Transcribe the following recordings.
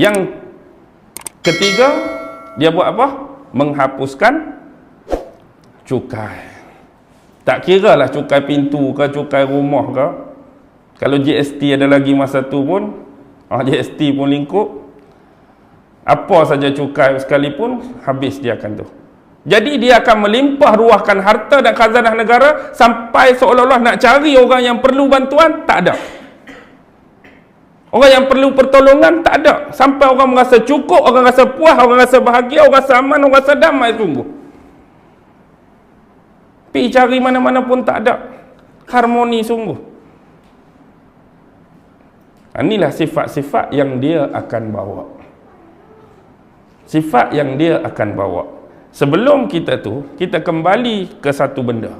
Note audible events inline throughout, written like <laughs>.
Yang ketiga, dia buat apa? Menghapuskan cukai. Tak kira lah cukai pintu ke, cukai rumah ke. Kalau GST ada lagi masa tu pun, ah, GST pun lingkup. Apa saja cukai sekalipun, habis dia akan tu. Jadi dia akan melimpah ruahkan harta dan khazanah negara sampai seolah-olah nak cari orang yang perlu bantuan, tak ada. Orang yang perlu pertolongan, tak ada. Sampai orang merasa cukup, orang rasa puas, orang rasa bahagia, orang rasa aman, orang rasa damai sungguh. Pergi cari mana-mana pun tak ada. Harmoni sungguh. Inilah sifat-sifat yang dia akan bawa. Sifat yang dia akan bawa. Sebelum kita tu, kita kembali ke satu benda.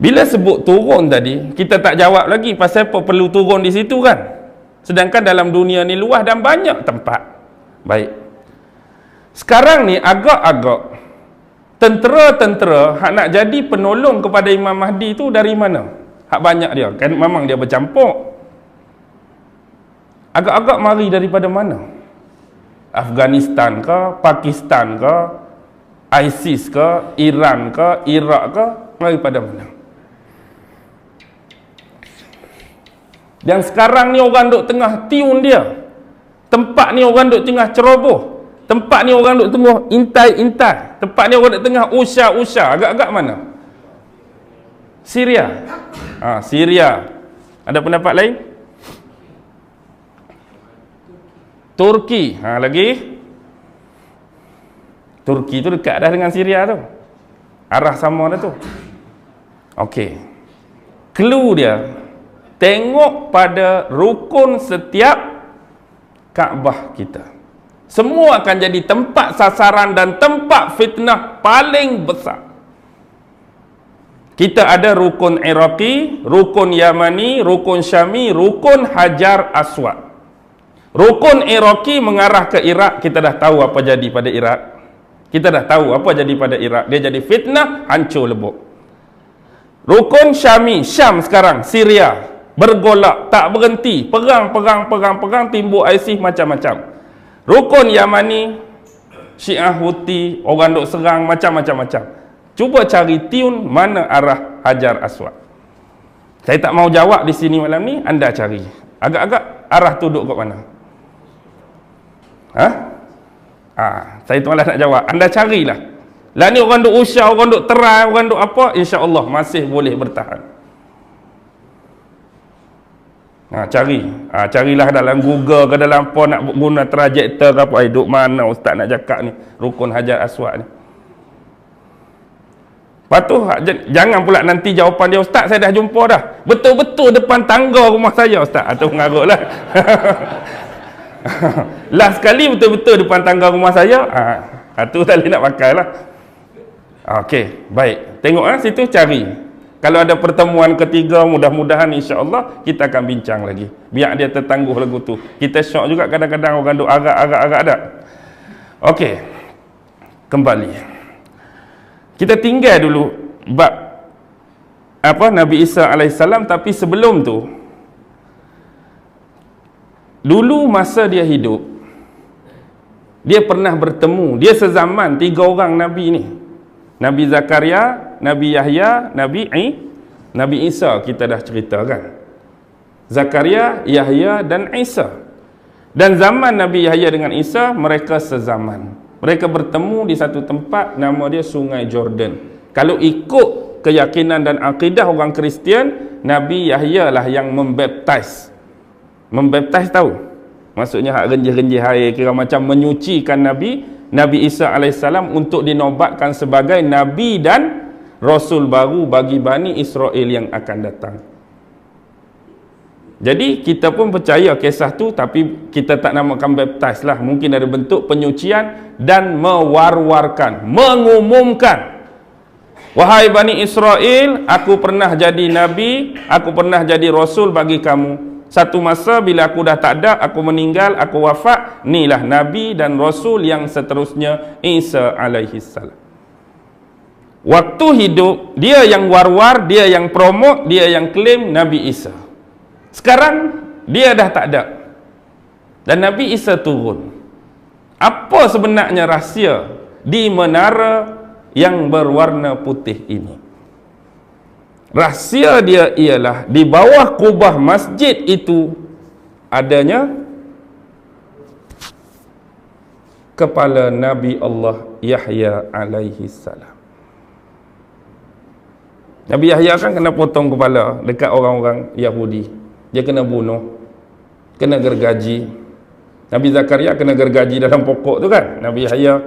Bila sebut turun tadi, kita tak jawab lagi pasal apa perlu turun di situ kan? Sedangkan dalam dunia ni luas dan banyak tempat. Baik. Sekarang ni agak-agak tentera-tentera hak nak jadi penolong kepada Imam Mahdi tu dari mana? Hak banyak dia. Kan memang dia bercampur. Agak-agak mari daripada mana? Afghanistan ke, Pakistan ke, ISIS ke, Iran ke, Iraq ke, daripada mana? Dan sekarang ni orang duk tengah tiun dia. Tempat ni orang duk tengah ceroboh. Tempat ni orang duk tengah intai-intai. Tempat ni orang duk tengah usah-usah. Agak-agak mana? Syria. Ha, Syria. Ada pendapat lain? Turki. Ha, lagi? Turki tu dekat dah dengan Syria tu. Arah sama dah tu. Okey. Clue dia. Tengok pada rukun setiap Kaabah kita. Semua akan jadi tempat sasaran dan tempat fitnah paling besar. Kita ada rukun Iraqi, rukun Yamani, rukun Syami, rukun Hajar Aswad. Rukun Iraqi mengarah ke Iraq, kita dah tahu apa jadi pada Iraq. Kita dah tahu apa jadi pada Iraq. Dia jadi fitnah, hancur lebuk. Rukun Syami, Syam sekarang, Syria. Bergolak, tak berhenti. Perang, perang, perang, perang, timbul ISIS macam-macam. Rukun Yamani, Syiah Houthi, orang duk serang, macam-macam. macam. Cuba cari tiun mana arah Hajar Aswad. Saya tak mau jawab di sini malam ni, anda cari. Agak-agak arah tu duduk kat mana? Ha? Ha, saya tu malah nak jawab. Anda carilah. Lah ni orang duk usah, orang duk terai, orang duk apa, insya-Allah masih boleh bertahan. Ha, cari. Ha, carilah dalam Google ke dalam apa nak guna trajektor ke apa. Eh, duk mana ustaz nak cakap ni. Rukun Hajar Aswad ni. Lepas tu, ha, jangan pula nanti jawapan dia, Ustaz saya dah jumpa dah. Betul-betul depan tangga rumah saya, Ustaz. Itu ha, mengarut lah. <laughs> Last sekali betul-betul depan tangga rumah saya, ha, itu tak boleh nak pakai lah. Okey, baik. Tengok lah situ cari. Kalau ada pertemuan ketiga, mudah-mudahan insya-Allah kita akan bincang lagi. Biar dia tertangguh lagu tu. Kita syok juga kadang-kadang orang duk agak-agak-agak ada. Okey. Kembali. Kita tinggal dulu bab apa Nabi Isa alaihissalam tapi sebelum tu dulu masa dia hidup dia pernah bertemu dia sezaman tiga orang nabi ni Nabi Zakaria, Nabi Yahya, Nabi I, Nabi Isa kita dah ceritakan. Zakaria, Yahya dan Isa. Dan zaman Nabi Yahya dengan Isa mereka sezaman. Mereka bertemu di satu tempat nama dia Sungai Jordan. Kalau ikut keyakinan dan akidah orang Kristian, Nabi Yahya lah yang membaptize. Membaptize tahu? Maksudnya hak renjih-renjih air kira macam menyucikan Nabi Nabi Isa AS untuk dinobatkan sebagai Nabi dan Rasul baru bagi Bani Israel yang akan datang. Jadi kita pun percaya kisah tu tapi kita tak namakan baptize lah. Mungkin ada bentuk penyucian dan mewar-warkan, mengumumkan. Wahai Bani Israel, aku pernah jadi Nabi, aku pernah jadi Rasul bagi kamu. Satu masa bila aku dah tak ada, aku meninggal, aku wafat, inilah Nabi dan Rasul yang seterusnya Isa alaihi salam. Waktu hidup, dia yang war-war, dia yang promote, dia yang claim Nabi Isa. Sekarang dia dah tak ada. dan Nabi Isa turun apa sebenarnya rahsia di menara yang berwarna putih ini rahsia dia ialah di bawah kubah masjid itu adanya kepala Nabi Allah Yahya alaihi salam Nabi Yahya kan kena potong kepala dekat orang-orang Yahudi. Dia kena bunuh. Kena gergaji. Nabi Zakaria kena gergaji dalam pokok tu kan. Nabi Yahya.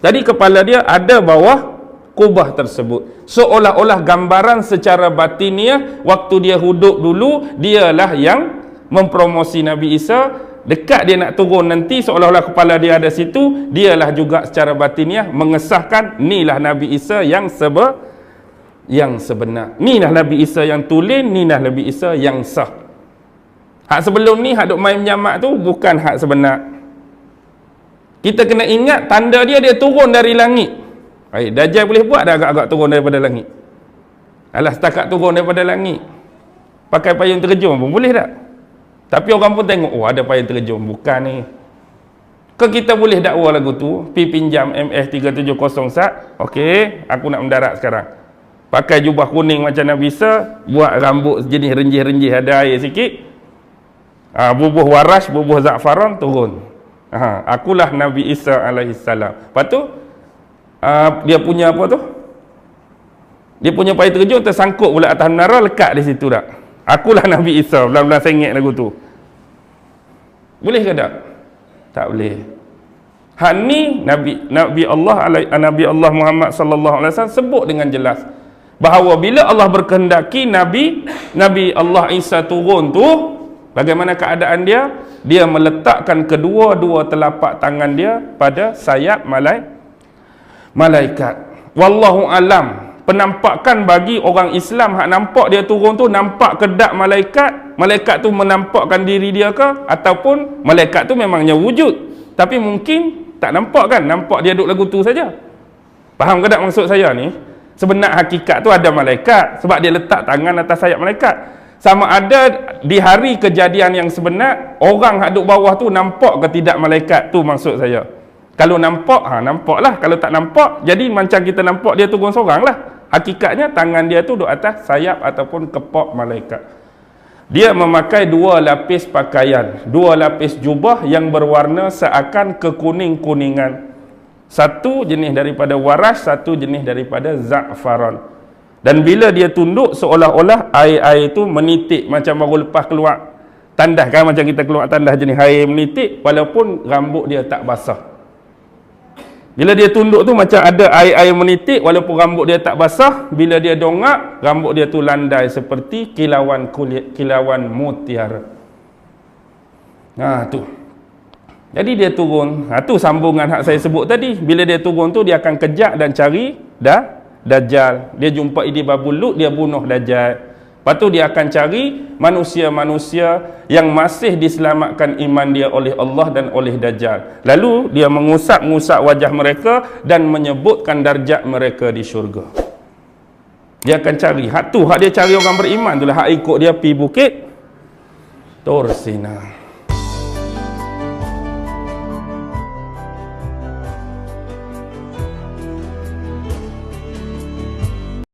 Jadi kepala dia ada bawah kubah tersebut. Seolah-olah gambaran secara batiniah waktu dia hidup dulu dialah yang mempromosi Nabi Isa dekat dia nak turun nanti seolah-olah kepala dia ada situ dialah juga secara batiniah mengesahkan inilah Nabi Isa yang sebe yang sebenar. Ni dah Nabi Isa yang tulen, ni dah Nabi Isa yang sah. Hak sebelum ni hak duk main menyamak tu bukan hak sebenar. Kita kena ingat tanda dia dia turun dari langit. Baik, Dajjal boleh buat dah agak-agak turun daripada langit. Alah setakat turun daripada langit. Pakai payung terjun pun boleh tak? Tapi orang pun tengok, oh ada payung terjun. Bukan ni. Ke kita boleh dakwa lagu tu, pi pinjam MS370 sat. Okey, aku nak mendarat sekarang pakai jubah kuning macam Nabi Isa buat rambut jenis renjih-renjih ada air sikit. Ha, bubuh waras bubuh za'faran turun. Ha, akulah Nabi Isa alaihissalam lepas tu ha, dia punya apa tu? Dia punya payah terjun tersangkut pula atas menara lekat di situ tak akulah Nabi Isa belah-belah sengit lagu tu. Boleh ke tak? Tak boleh. Hal ni Nabi Nabi Allah Nabi Allah Muhammad sallallahu alaihi wasallam sebut dengan jelas bahawa bila Allah berkehendaki Nabi Nabi Allah Isa turun tu bagaimana keadaan dia? Dia meletakkan kedua-dua telapak tangan dia pada sayap malai malaikat. Wallahu alam. Penampakan bagi orang Islam hak nampak dia turun tu nampak kedak malaikat malaikat tu menampakkan diri dia ke? Ataupun malaikat tu memangnya wujud? Tapi mungkin tak nampak kan? Nampak dia duduk lagu tu saja. Faham ke tak maksud saya ni sebenar hakikat tu ada malaikat. Sebab dia letak tangan atas sayap malaikat. Sama ada di hari kejadian yang sebenar orang yang duduk bawah tu nampak ke tidak malaikat tu maksud saya. Kalau nampak ha nampak lah kalau tak nampak jadi macam kita nampak dia turun seorang lah. Hakikatnya tangan dia tu duduk atas sayap ataupun kepok malaikat. Dia memakai dua lapis pakaian. Dua lapis jubah yang berwarna seakan kekuning-kuningan satu jenis daripada waras, satu jenis daripada za'faran. Dan bila dia tunduk seolah-olah air-air itu menitik macam baru lepas keluar tandas kan macam kita keluar tandas jenis air menitik walaupun rambut dia tak basah. Bila dia tunduk tu macam ada air-air menitik walaupun rambut dia tak basah, bila dia dongak rambut dia tu landai seperti kilauan kulit kilauan mutiara. Nah tu. Jadi dia turun. Ha tu sambungan hak saya sebut tadi. Bila dia turun tu dia akan kejak dan cari dah Dajjal. Dia jumpa Idi Babul Lut, dia bunuh Dajjal. Lepas tu dia akan cari manusia-manusia yang masih diselamatkan iman dia oleh Allah dan oleh Dajjal. Lalu dia mengusap-ngusap wajah mereka dan menyebutkan darjat mereka di syurga. Dia akan cari. Hak tu, hak dia cari orang beriman tu lah. Hak ikut dia pi bukit. Tursina.